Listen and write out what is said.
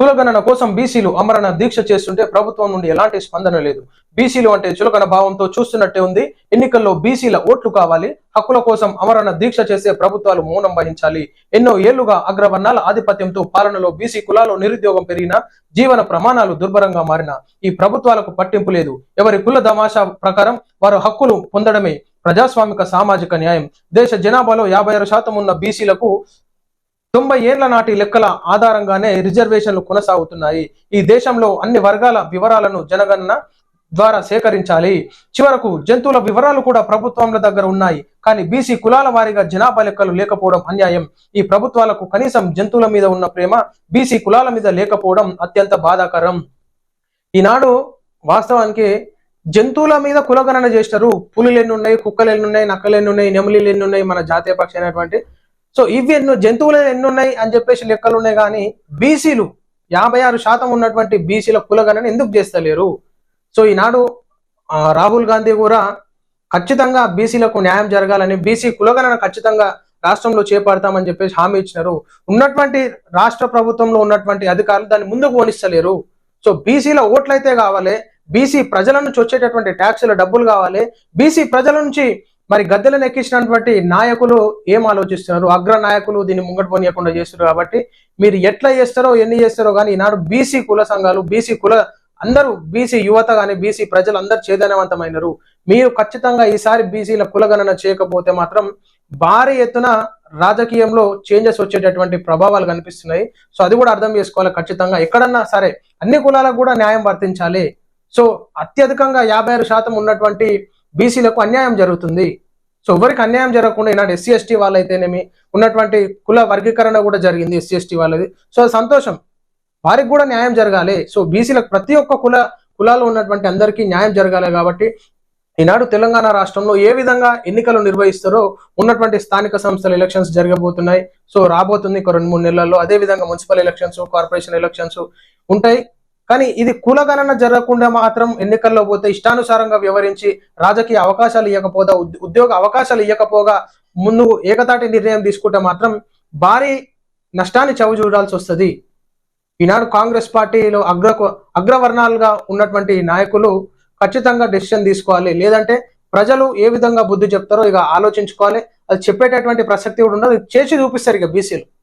కులగణన కోసం బీసీలు అమరణ దీక్ష చేస్తుంటే ప్రభుత్వం నుండి ఎలాంటి స్పందన లేదు. బీసీలు అంటే చులకన భావంతో చూస్తున్నట్టే ఉంది. ఎన్నికల్లో బీసీల ఓట్లు కావాలి. హక్కుల కోసం అమరణ దీక్ష చేసే ప్రభుత్వాలు మౌనం వహించాలి. ఎన్నో ఏళ్ళుగా అగ్రవర్ణాల ఆధిపత్యంతో పాలనలో బీసీ కులాలు నిరుద్యోగం పెరిగినా జీవన ప్రమాణాలు దుర్భరంగా మారిన ఈ ప్రభుత్వాలకు పట్టింపు లేదు. ఎవరి కుల తమాషా ప్రకారం వారు హక్కులు పొందడమే ప్రజాస్వామిక సామాజిక న్యాయం. దేశ జనాభాలో యాభై ఆరు శాతం ఉన్న బీసీలకు తొంభై ఏళ్ళ నాటి లెక్కల ఆధారంగానే రిజర్వేషన్లు కొనసాగుతున్నాయి. ఈ దేశంలో అన్ని వర్గాల వివరాలను జనగణన ద్వారా సేకరించాలి. చివరకు జంతువుల వివరాలు కూడా ప్రభుత్వంల దగ్గర ఉన్నాయి. కానీ బీసీ కులాల వారీగా జనాభా లెక్కలు లేకపోవడం అన్యాయం. ఈ ప్రభుత్వాలకు కనీసం జంతువుల మీద ఉన్న ప్రేమ బీసీ కులాల మీద లేకపోవడం అత్యంత బాధాకరం. ఈనాడు వాస్తవానికి జంతువుల మీద కులగణన చేస్తారు పులులు ఎన్ని ఉన్నాయి కుక్కలు ఎన్ని ఉన్నాయి నక్కలు ఎన్ని ఉన్నాయి నెమలీలు ఎన్ని ఉన్నాయి మన జాతీయ పక్షి అయినటువంటి సో ఇవి ఎన్నో జంతువులు ఎన్ని ఉన్నాయి అని చెప్పేసి లెక్కలు ఉన్నాయి కానీ బీసీలు యాభై ఆరు శాతం ఉన్నటువంటి బీసీల కులగణన ఎందుకు చేస్తలేరు? సో ఈనాడు రాహుల్ గాంధీ కూడా ఖచ్చితంగా బీసీలకు న్యాయం జరగాలని బీసీ కులగణన ఖచ్చితంగా రాష్ట్రంలో చేపడతామని చెప్పేసి హామీ ఇచ్చినారు. ఉన్నటువంటి రాష్ట్ర ప్రభుత్వంలో ఉన్నటువంటి అధికారులు దాన్ని ముందుకు ఓనిస్తలేరు సో బీసీల ఓట్లయితే కావాలి బీసీ ప్రజల నుంచి వచ్చేటటువంటి ట్యాక్సుల డబ్బులు కావాలి బీసీ ప్రజల నుంచి మరి గద్దెలను ఎక్కించినటువంటి నాయకులు ఏం ఆలోచిస్తున్నారు? అగ్ర నాయకులు దీన్ని ముంగట పోనీయకుండా చేస్తున్నారు కాబట్టి మీరు ఎట్లా చేస్తారో ఎన్ని చేస్తారో కానీ ఈనాడు బీసీ కుల సంఘాలు బీసీ కుల అందరూ బీసీ యువత కానీ బీసీ ప్రజలు అందరూ చైతన్యవంతమైనరు మీరు ఖచ్చితంగా ఈసారి బీసీల కులగణన చేయకపోతే మాత్రం భారీ ఎత్తున రాజకీయంలో చేంజెస్ వచ్చేటటువంటి ప్రభావాలు కనిపిస్తున్నాయి. సో అది కూడా అర్థం చేసుకోవాలి ఖచ్చితంగా. ఎక్కడన్నా సరే అన్ని కులాలకు కూడా న్యాయం వర్తించాలి. సో అత్యధికంగా యాభై ఆరు శాతం ఉన్నటువంటి బీసీలకు అన్యాయం జరుగుతుంది. సో ఎవరికి అన్యాయం జరగకుండా ఈనాడు ఎస్సీ ఎస్టీ వాళ్ళైతేనేమి ఉన్నటువంటి కుల వర్గీకరణ కూడా జరిగింది ఎస్సీ ఎస్టీ వాళ్ళది. సో సంతోషం. వారికి కూడా న్యాయం జరగాలి. సో బీసీలకు ప్రతి ఒక్క కుల కులాలు ఉన్నటువంటి అందరికీ న్యాయం జరగాలి కాబట్టి ఈనాడు తెలంగాణ రాష్ట్రంలో ఏ విధంగా ఎన్నికలు నిర్వహిస్తారో ఉన్నటువంటి స్థానిక సంస్థల ఎలక్షన్స్ జరగబోతున్నాయి. సో రాబోతుంది ఒక రెండు మూడు నెలల్లో. అదే విధంగా మున్సిపల్ ఎలక్షన్స్ కార్పొరేషన్ ఎలక్షన్స్ ఉంటాయి. కానీ ఇది కులగణన జరగకుండా మాత్రం ఎన్నికల్లో పోతే ఇష్టానుసారంగా వ్యవహరించి రాజకీయ అవకాశాలు ఇవ్వకపోదా ఉద్- ఉద్యోగ అవకాశాలు ఇవ్వకపోగా ముందు ఏకతాటి నిర్ణయం తీసుకుంటే మాత్రం భారీ నష్టాన్ని చవి చూడాల్సి వస్తుంది. ఈనాడు కాంగ్రెస్ పార్టీలో అగ్ర అగ్రవర్ణాలుగా ఉన్నటువంటి నాయకులు ఖచ్చితంగా డెసిషన్ తీసుకోవాలి. లేదంటే ప్రజలు ఏ విధంగా బుద్ధి చెప్తారో ఇక ఆలోచించుకోవాలి. అది చెప్పేటటువంటి ప్రసక్తి కూడా ఉండదు. చేసి చూపిస్తారు ఇక బీసీలు.